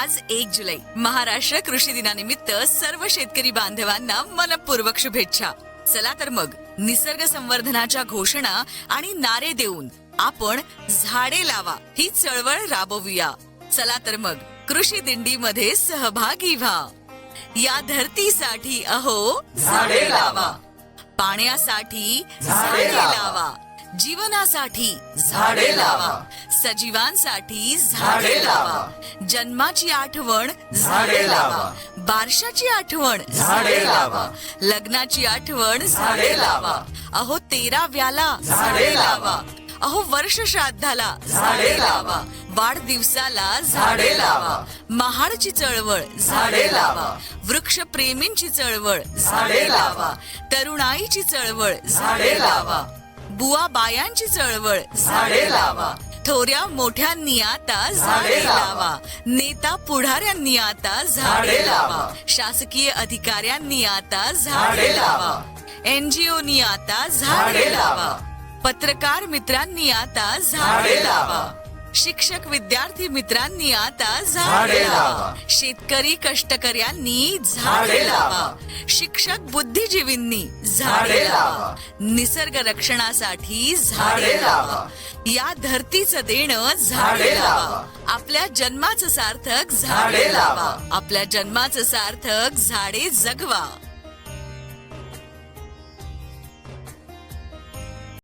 आज एक जुलै. महाराष्ट्र कृषी दिनानिमित्त सर्व शेतकरी बांधवांना मनपूर्वक शुभेच्छा. चला तर मग निसर्ग संवर्धनाच्या घोषणा आणि नारे देऊन आपण झाडे लावा ही चळवळ राबवूया. चला तर मग कृषी दिंडीमध्ये सहभागी व्हा. या धरतीसाठी अहो झाडे लावा. पाण्यासाठी झाडे लावा. जीवनासाठी झाडे लावा सजीवांसाठी झाडे लावा जन्माची आठवण झाडे लावा बारशाची आठवण झाडे लावा लग्नाची आठवण झाडे लावा अहो तेराव्याला झाडे लावा अहो वर्ष श्राद्धाला झाडे लावा वाढदिवसाला झाडे लावा महाडची चळवळ झाडे लावा वृक्ष प्रेमींची चळवळ झाडे लावा तरुणाईची चळवळ झाडे लावा बुवा बायांची चळवळ. झाडे लावा. थोऱ्या मोठ्यांनी आता झाडे लावा. नेता पुढाऱ्यांनी आता झाडे लावा. शासकीय अधिकाऱ्यांनी आता झाडे लावा. एनजीओनी आता झाडे लावा. पत्रकार मित्रांनी आता झाडे लावा. शिक्षक विद्यार्थी मित्रांनी आता झाडे लावा. शेतकरी कष्टकऱ्यांनी झाडे लावा. शिक्षक बुद्धिजीवींनी झाडे लावा. निसर्ग रक्षणासाठी झाडे लावा. या धरतीचं देणं झाडे लावा. आपल्या जन्माचं सार्थक झाडे लावा. आपल्या जन्माचं सार्थक झाडे जगवा.